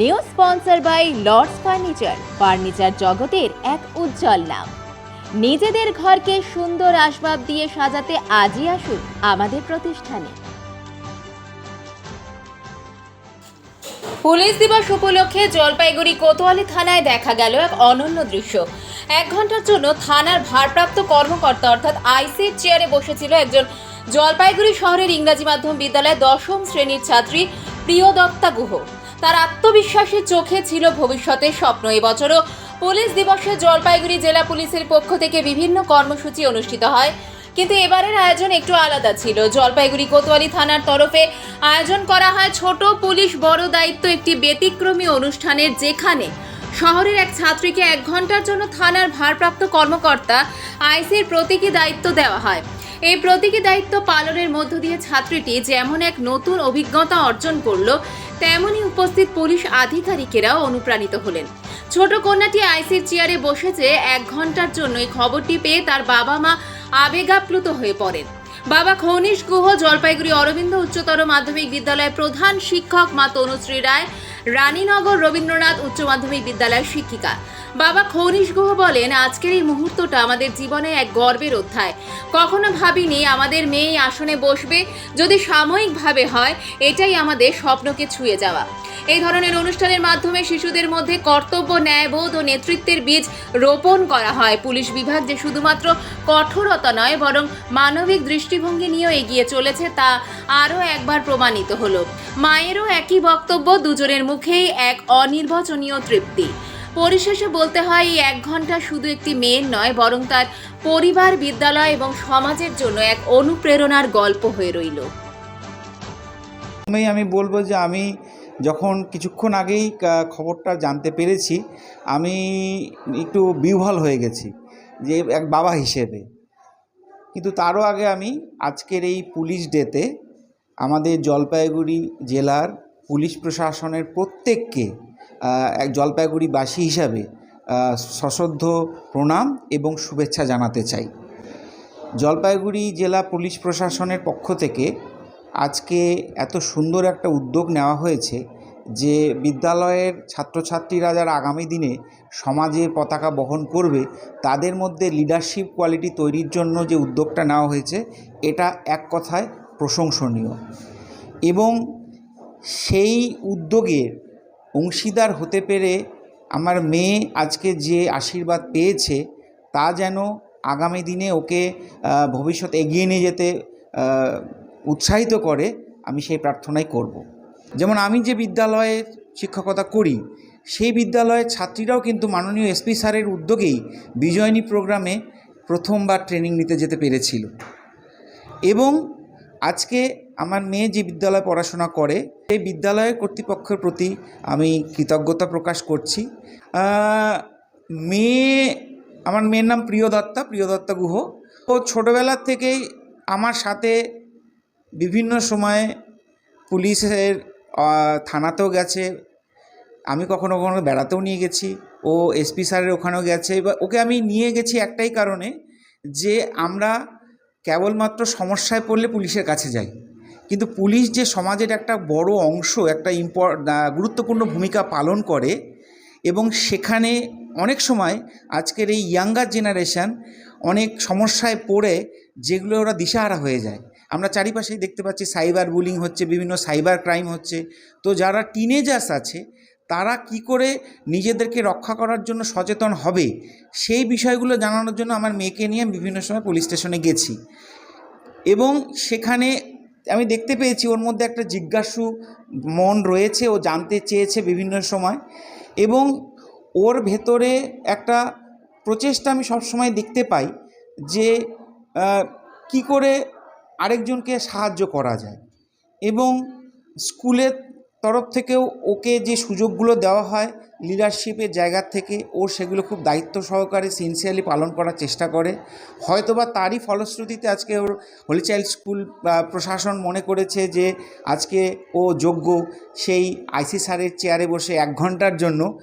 New sponsor by Lords furniture. Furniture জগতের এক উজ্জ্বল নাম। নিজেদের ঘরকে সুন্দর আসবাব দিয়ে সাজাতে আজই আসুন আমাদের প্রতিষ্ঠানে। পুলিশ দিবস উপলক্ষে জলপাইগুড়ি কোতোয়ালি থানায় দেখা গেল এক অনন্য দৃশ্য। এক ঘণ্টার জন্য থানার ভারপ্রাপ্ত কর্মকর্তা অর্থাৎ আইসির চেয়ারে বসেছিল একজন জলপাইগুড়ি শহরের ইংরাজি মাধ্যম বিদ্যালয়ের দশম শ্রেণির ছাত্রী প্রিয়দত্তা গুহ। তার আত্মবিশ্বাসী চোখে ছিল ভবিষ্যতের স্বপ্ন এবছরও। পুলিশ দিবসে জলপাইগুড়ি জেলা পুলিশের পক্ষ থেকে বিভিন্ন কর্মসূচি অনুষ্ঠিত হয়। কিন্তু এবারের আয়োজন একটু আলাদা ছিল। জলপাইগুড়ি কোতোয়ালি থানার তরফে আয়োজন করা হয় ছোট পুলিশ বড় দায়িত্ব একটি ব্যতিক্রমী অনুষ্ঠানের যেখানে শহরের এক ছাত্রীকে এক ঘণ্টার জন্য থানার ভারপ্রাপ্ত কর্মকর্তা আইসির প্রতীকী দায়িত্ব দেওয়া হয়। এই প্রতীকী দায়িত্ব পালনের মধ্য দিয়ে ছাত্রীটি যেমন এক নতুন অভিজ্ঞতা অর্জন করল তেমনি উপস্থিত পুলিশ আধিকারিকেরাও অনুপ্রাণিত হলেন। ছোট কন্যাটি আইসির চেয়ারে বসেছে, এক ঘণ্টার জন্য এই খবরটি পেয়ে তার বাবা মা আবেগাপ্লুত হয়ে পড়েন। বাবা খনিশ গুহ, জলপাইগুড়ি অরবিন্দ উচ্চতর মাধ্যমিক বিদ্যালয়ের প্রধান শিক্ষক মা তনুশ্রী রায় রানীনগর রবীন্দ্রনাথ উচ্চ মাধ্যমিক বিদ্যালয়ের শিক্ষিকা। বাবা খনিশ গুহ বলেন, আজকের এই মুহূর্তটা আমাদের জীবনে এক গর্বের অধ্যায়। কখনো ভাবিনি আমাদের মেয়ে আসনে বসবে। যদি সাময়িকভাবে হয়, এটাই আমাদের স্বপ্নকে ছুঁয়ে যাওয়া। এই ধরনের অনুষ্ঠানের মাধ্যমে শিশুদের মধ্যে কর্তব্য, ন্যায়বোধ ও নেতৃত্বের বীজ রোপণ করা হয়। পুলিশ বিভাগ যে শুধুমাত্র কঠোরতা নয়, বরং মানবিক দৃষ্টিভঙ্গি নিয়েও এগিয়ে চলেছে তা আরও একবার প্রমাণিত হলো। মায়েরও একই বক্তব্য, দুজনের মুখেই এক অনির্বচনীয় তৃপ্তি। পরিশেষে বলতে হয়, এই এক ঘণ্টা শুধু একটি মেয়ের নয়, বরং তার পরিবার, বিদ্যালয় এবং সমাজের জন্য এক অনুপ্রেরণার গল্প হয়ে রইল। আমি বলব যে আমি যখন কিছুক্ষণ আগেই খবরটা জানতে পেরেছি, আমি একটু বিহ্বল হয়ে গেছি যে এক বাবা হিসেবে। কিন্তু তারও আগে আমি আজকের এই পুলিশ ডেতে আমাদের জলপাইগুড়ি জেলার পুলিশ প্রশাসনের প্রত্যেককে এক জলপাইগুড়িবাসী হিসাবে সশ্রদ্ধ প্রণাম এবং শুভেচ্ছা জানাতে চাই। জলপাইগুড়ি জেলা পুলিশ প্রশাসনের পক্ষ থেকে আজকে এত সুন্দর একটা উদ্যোগ নেওয়া হয়েছে যে বিদ্যালয়ের ছাত্রছাত্রীরা যারা আগামী দিনে সমাজের পতাকা বহন করবে তাদের মধ্যে লিডারশিপ কোয়ালিটি তৈরির জন্য যে উদ্যোগটা নেওয়া হয়েছে এটা এক কথায় প্রশংসনীয়। এবং সেই উদ্যোগের অংশীদার হতে পেরে আমার মেয়ে আজকে যে আশীর্বাদ পেয়েছে তা যেন আগামী দিনে ওকে আহ, ভবিষ্যতে এগিয়ে নিয়ে যেতে উৎসাহিত করে আমি সেই প্রার্থনাই করব। যেমন আমি যে বিদ্যালয়ে শিক্ষকতা করি, সেই বিদ্যালয়ের ছাত্রীরাও কিন্তু মাননীয় এসপি স্যারের উদ্যোগেই বিজয়নী প্রোগ্রামে প্রথমবার ট্রেনিং নিতে যেতে পেরেছিল। এবং আজকে আমার মেয়ে যে বিদ্যালয়ে পড়াশোনা করে, সেই বিদ্যালয়ের কর্তৃপক্ষের প্রতি আমি কৃতজ্ঞতা প্রকাশ করছি। মেয়ে, আমার মেয়ের নাম প্রিয়দত্তা প্রিয়দত্তা গুহ। ও ছোটোবেলার থেকেই আমার সাথে বিভিন্ন সময়ে পুলিশের থানাতেও গেছে। আমি কখনো কখনো বেড়াতেও নিয়ে গেছি। ও এসপি স্যারের ওখানেও গেছে। এবার ওকে আমি নিয়ে গেছি একটাই কারণে যে আমরা কেবলমাত্র সমস্যায় পড়লে পুলিশের কাছে যাই। কিন্তু পুলিশ যে সমাজের একটা বড় অংশ, একটা ইম্পর গুরুত্বপূর্ণ ভূমিকা পালন করে এবং সেখানে অনেক সময় আজকের এই ইয়াঙ্গার জেনারেশান অনেক সমস্যায় পড়ে যেগুলো ওরা দিশাহারা হয়ে যায়। আমরা চারিপাশেই দেখতে পাচ্ছি সাইবার বুলিং হচ্ছে, বিভিন্ন সাইবার ক্রাইম হচ্ছে। তো যারা টিনেজার্স আছে, তারা কি করে নিজেদেরকে রক্ষা করার জন্য সচেতন হবে? সেই বিষয়গুলো জানানোর জন্য আমার মেয়েকে নিয়ে বিভিন্ন সময় পুলিশ স্টেশনে গেছি। এবং সেখানে আমি দেখতে পেয়েছি, ওর মধ্যে একটা জিজ্ঞাসু মন রয়েছে, ও জানতে চেয়েছে বিভিন্ন সময়। এবং ওর ভেতরে একটা প্রচেষ্টা আমি সবসময় দেখতে পাই যে কি করে আরেকজনকে সাহায্য করা যায়। এবং স্কুলের তরফ থেকেও ওকে যে সুযোগগুলো দেওয়া হয় লিডারশিপের জায়গা থেকে, ও সেগুলো খুব দায়িত্ব সহকারে সিনসিয়ারলি পালন করার চেষ্টা করে। হয়তোবা তারই ফলশ্রুতিতে আজকে ওর হোলি চাইল্ড স্কুল প্রশাসন মনে করেছে যে আজকে ও যোগ্য সেই আইসি স্যারের চেয়ারে বসে এক ঘণ্টার জন্য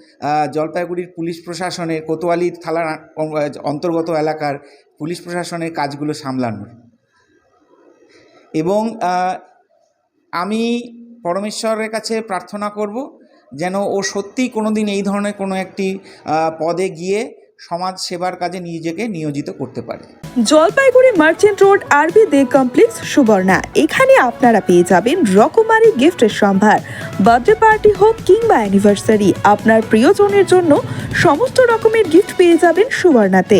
জলপাইগুড়ির পুলিশ প্রশাসনের কোতোয়ালি থানার আ- অন্তর্গত এলাকার পুলিশ প্রশাসনের কাজগুলো সামলানোর। এবং আমি পরমেশ্বরের কাছে প্রার্থনা করব যেন ও সত্যিই কোনো দিন এই ধরনের কোনো একটি পদে গিয়ে সমাজ সেবার কাজে নিজেকে নিয়োজিত করতে পারে। জলপাইগুড়ি মার্চেন্ট রোড আরবি দে কমপ্লেক্স সুবর্ণা। এখানে আপনারা পেয়ে যাবেন রকমারি গিফটের সম্ভার। বার্থডে পার্টি হোক কিংবা অ্যানিভার্সারি, আপনার প্রিয়জনের জন্য সমস্ত রকমের গিফট পেয়ে যাবেন সুবর্ণাতে।